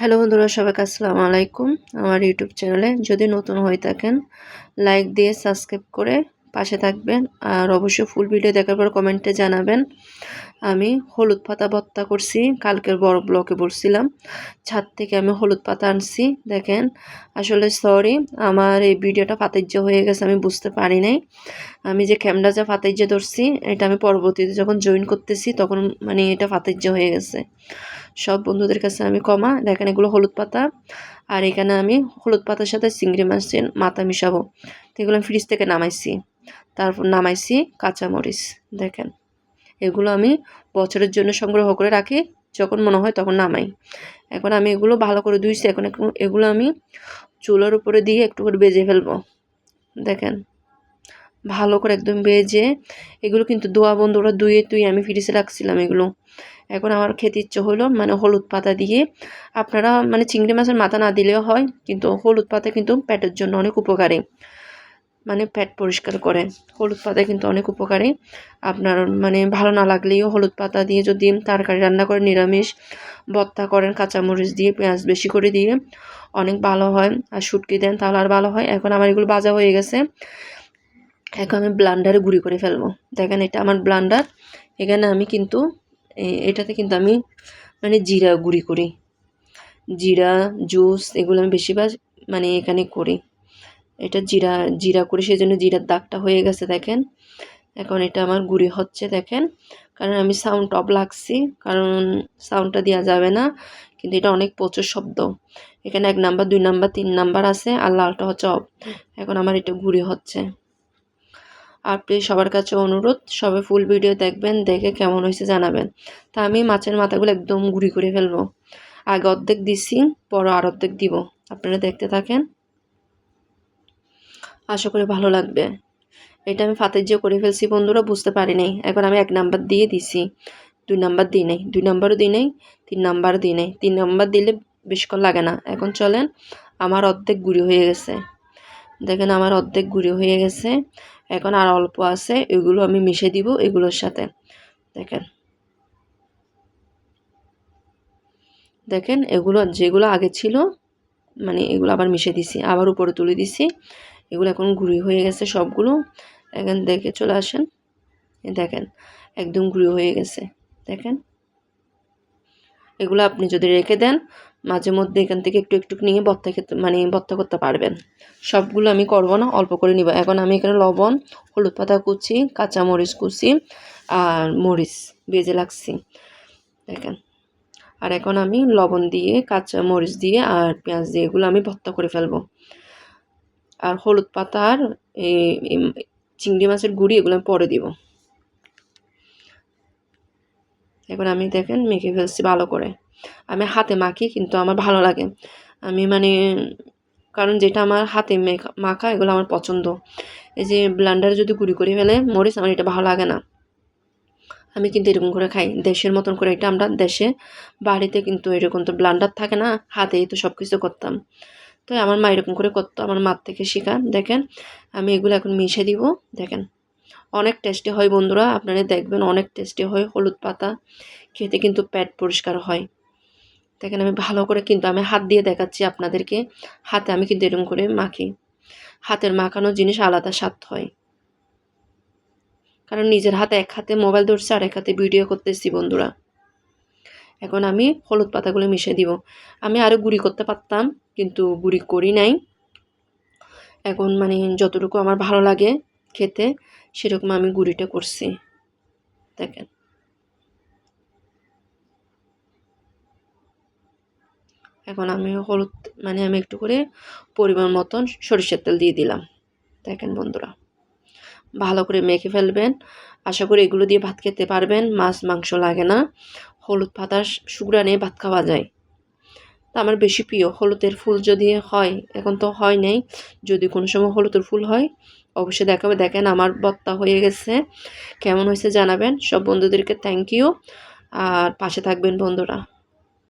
Hello বন্ধুরা, সবাইকে আসসালামু আলাইকুম। আমার ইউটিউব চ্যানেলে যদি নতুন হয়ে থাকেন, লাইক দিয়ে সাবস্ক্রাইব করে পাশে থাকবেন। আর অবশ্যই ফুল ভিডিও দেখার পর কমেন্টে জানাবেন। আমি হলুদ পাতা ভর্তা করছি, কালকের বড় ব্লকে বলছিলাম ছাদ থেকে আমি হলুদ পাতা আনছি, দেখেন। আসলে সরি আমার এই ভিডিওটা ফাতাইজ্য হয়ে গেছে, আমি বুঝতে পারি নাই। আমি যে ক্যামেরা যা ফাতাইজ্য ধরছি, এটা আমি পরবর্তীতে যখন জয়েন করতেছি, তখন মানে এটা ফাতাইজ্য হয়ে গেছে। সব বন্ধুদের কাছে আমি কমা দেখেন এগুলো হলুদ পাতা। আর এখানে আমি হলুদ পাতার সাথে চিংড়ি মাছের মাথা মিশাবো। তো এগুলো আমি ফ্রিজ থেকে নামাইছি। তারপর নামাইছি কাঁচামরিচ, দেখেন। এগুলো আমি বছরের জন্য সংগ্রহ করে রাখি। যখন মনে হয় তখন নামাই। এখন আমি এগুলো ভালো করে ধুইছি। এখন এগুলো আমি চুলার উপরে দিয়ে একটু করে বেজে ফেলব। দেখেন, ভালো করে একদম বেজে এগুলো কিন্তু দোয়া বন্ধুরা ধুয়ে তুই আমি ফ্রিজে রাখছিলাম এগুলো। এখন আমার খেতে ইচ্ছে হলো মানে হলুদ পাতা দিয়ে। আপনারা মানে চিংড়ি মাছের মাথা না দিলেও হয়, কিন্তু হলুদ পাতা কিন্তু পেটের জন্য অনেক উপকারী। মানে পেট পরিষ্কার করে। হলুদ পাতা কিন্তু অনেক উপকারী। আপনার মানে ভালো না লাগলেও হলুদ পাতা দিয়ে যদি তরকারি রান্না করে নিরামিষ, ভর্তা করেন, কাঁচামরিচ দিয়ে, পেঁয়াজ বেশি করে দিয়ে অনেক ভালো হয়। আর শুটকি দেন তাহলে আর ভালো হয়। এখন আমার এগুলো বাজা হয়ে গেছে। এখন আমি ব্লান্ডারে গুঁড়ি করে ফেলব। দেখেন এটা আমার ব্লান্ডার। এখানে আমি কিন্তু এটাতে কিন্তু আমি মানে জিরা গুঁড়ি করি। জিরা, জুস এগুলো আমি বেশিরভাগ মানে এখানে করি। এটা জিরা জিরা করে সেই জন্য জিরার দাগটা হয়ে গেছে, দেখেন। এখন এটা আমার গুঁড়ি হচ্ছে, দেখেন। কারণ আমি সাউন্ড অফ লাগছি, কারণ সাউন্ডটা দেওয়া যাবে না, কিন্তু এটা অনেক প্রচুর শব্দ। এখানে এক নাম্বার দুই নাম্বার তিন নাম্বার আছে, আর লালটা হচ্ছে অফ এখন আমার এটা গুঁড়ি হচ্ছে। আর প্লিজ সবার কাছে অনুরোধ সবাই ফুল ভিডিও দেখবেন, দেখে কেমন হয়েছে জানাবেন। তা আমি মাছের মাথাগুলো একদম গুঁড়ি করে ফেলব। আগে অর্ধেক দিছি, পর আর অর্ধেক দিব। আপনারা দেখতে থাকেন। আশা করি ভালো লাগবে। এটা আমি ফাতের যে করে ফেলছি, বন্ধুরা বুঝতে পারি নাই এখন আমি এক নাম্বার দিয়ে দিছি। দুই নাম্বার দিই নেই। দুই নাম্বারও দিই নেই, তিন নাম্বার দিই নেই। তিন নাম্বার দিলে বেশিক্ষণ লাগে না। এখন চলেন, আমার অর্ধেক গুঁড়ি হয়ে গেছে। দেখেন আমার অর্ধেক গুঁড়ি হয়ে গেছে। এখন আর অল্প আছে, এগুলো আমি মিশে দিব এগুলোর সাথে। দেখেন। দেখেন, এগুলো যেগুলো আগে ছিল মানে এগুলো আবার মিশে দিছি, আবার উপরে তুলে দিছি। এগুলো এখন গুঁড়ি হয়ে গেছে সবগুলো। এখন দেখে চলে আসেন। দেখেন, একদম গুঁড়ি হয়ে গেছে। দেখেন। এগুলো আপনি যদি রেখে দেন, মাঝে মধ্যে এখান থেকে একটু একটু নিয়ে বত্তা খেতে মানে বত্তা করতে পারবেন। সবগুলো আমি করব না, অল্প করে নিব। এখন আমি এখানে লবণ, হলুদ পাতা কুচি কাঁচা মরিচ কুচি আর মরিচ বেজে লাগছি দেখেন। আর এখন আমি লবণ দিয়ে কাঁচা মরিচ দিয়ে আর পেঁয়াজ দিয়ে এগুলো আমি ভর্তা করে ফেলব। আর হলুদ পাতা আর চিংড়ি মাছের গুঁড়ি এগুলো আমি পরে দিব। এখন আমি দেখেন মেখে ফেলছি ভালো করে। আমি হাতে মাখি কিন্তু আমার ভালো লাগে। আমি মানে কারণ যেটা আমার হাতে মাখা এগুলো আমার পছন্দ। এই যে ব্লান্ডারে যদি গুঁড়ি করে ফেলে মরিচ, আমার এটা ভালো লাগে না। আমি কিন্তু এরকম করে খাই। দেশের মতন করে এটা আমরা দেশে, বাড়িতে কিন্তু এরকম তো ব্লান্ডার থাকে না, হাতেই তো সব কিছু করতাম। তো আমার মা এরকম করে করতো, আমার মার থেকে শেখা। দেখেন, আমি এগুলো এখন মিশে দিব। দেখেন, অনেক টেস্টি হয় বন্ধুরা, আপনারা দেখবেন অনেক টেস্টি হয়। হলুদ পাতা খেতে কিন্তু পেট পরিষ্কার হয়। দেখেন, আমি ভালো করে কিন্তু, আমি হাত দিয়ে দেখাচ্ছি আপনাদেরকে। হাতে আমি কিন্তু এরকম করে মাখি। হাতের মাখানো জিনিস আলাদা স্বাদ হয়। কারণ নিজের হাতে এক হাতে মোবাইল ধরছে, আর এক হাতে ভিডিও করতেছি বন্ধুরা। এখন আমি হলুদ পাতাগুলো মিশিয়ে দিব। আমি আরও গুঁড়ি করতে পারতাম, কিন্তু গুঁড়ি করি নাই। এখন মানে যতটুকু আমার ভালো লাগে খেতে, সেরকম আমি গুঁড়িটা করছি। দেখেন। এখন আমি হলুদ মানে আমি একটু করে পরিমাণ মতন সরিষার তেল দিয়ে দিলাম। দেখেন বন্ধুরা। ভালো করে মেখে ফেলবেন। আশা করি এগুলো দিয়ে ভাত খেতে পারবেন, মাছ, মাংস লাগে না। হলুদ পাতা শুকরা নিয়ে ভাত খাওয়া যায়। তা আমার বেশি প্রিয়। হলুদের ফুল যদি হয়, এখন তো হয় নাই। যদি কোনো সময় হলুদের ফুল হয়, অবশ্যই দেখাবে। দেখেন আমার বত্তা হয়ে গেছে। কেমন হয়েছে জানাবেন। সব বন্ধুদেরকে থ্যাংক ইউ আর পাশে থাকবেন বন্ধুরা।